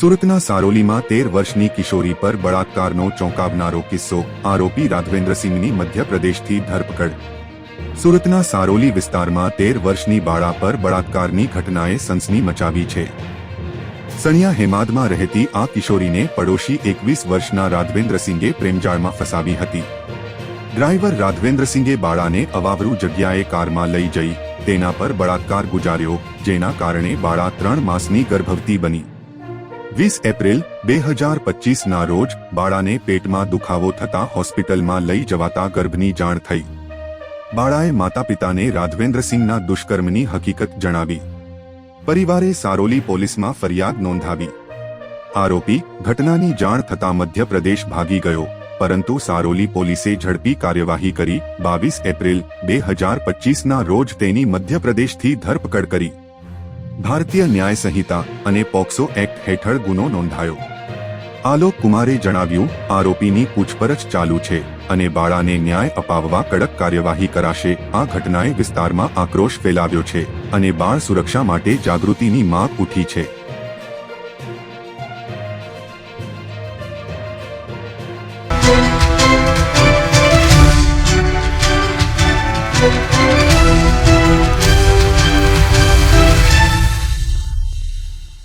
સુરતના સારોલીમાં તેર વર્ષની કિશોરી પર બળાત્કારનો ચોંકાવનારો કિસ્સો, આરોપી રાઘવેન્દ્રસિંહની મધ્યપ્રદેશથી ધરપકડ. સુરતના સારોલી વિસ્તારમાં તેર વર્ષની બાળા પર બળાત્કારની ઘટનાએ સંસની મચાવી છે. સણિયા હેમાદમાં રહેતી આ કિશોરીને પડોશી એકવીસ વર્ષના રાઘવેન્દ્રસિંહે પ્રેમજાળમાં ફસાવી હતી. ડ્રાઈવર રાઘવેન્દ્રસિંહે બાળાને અવાવરૂ જગ્યાએ કારમાં લઈ જઈ, તેના પર બળાત્કાર ગુજાર્યો, જેના કારણે બાળા ત્રણ માસની ગર્ભવતી બની. વીસ એપ્રિલ, બે હજાર પચીસના રોજ બાળાને પેટમાં દુખાવો થતા હોસ્પિટલમાં લઈ જવાતા ગર્ભની જાણ થઈ. બાળાએ માતા પિતાને રાધવેન્દ્રસિંહના દુષ્કર્મની હકીકત જણાવી. પરિવારે સારોલી પોલીસમાં ફરિયાદ નોંધાવી. આરોપી ઘટનાની જાણ થતા મધ્યપ્રદેશ ભાગી ગયો, પરંતુ સારોલી પોલીસે ઝડપી કાર્યવાહી કરી બાવીસ એપ્રિલ, બે હજાર પચીસના રોજ તેની મધ્યપ્રદેશથી ધરપકડ કરી. ભારતીય ન્યાય સંહિતા અને પોક્સો એક્ટ હેઠળ ગુનો નોંધાયો આલોક કુમારે જણાવ્યું, આરોપીની પૂછપરછ ચાલુ છે અને બાળાને ન્યાય અપાવવા કડક કાર્યવાહી કરાશે આ ઘટનાએ વિસ્તારમાં આક્રોશ ફેલાવ્યો છે અને બાળ સુરક્ષા માટે જાગૃતિની માંગ ઉઠી છે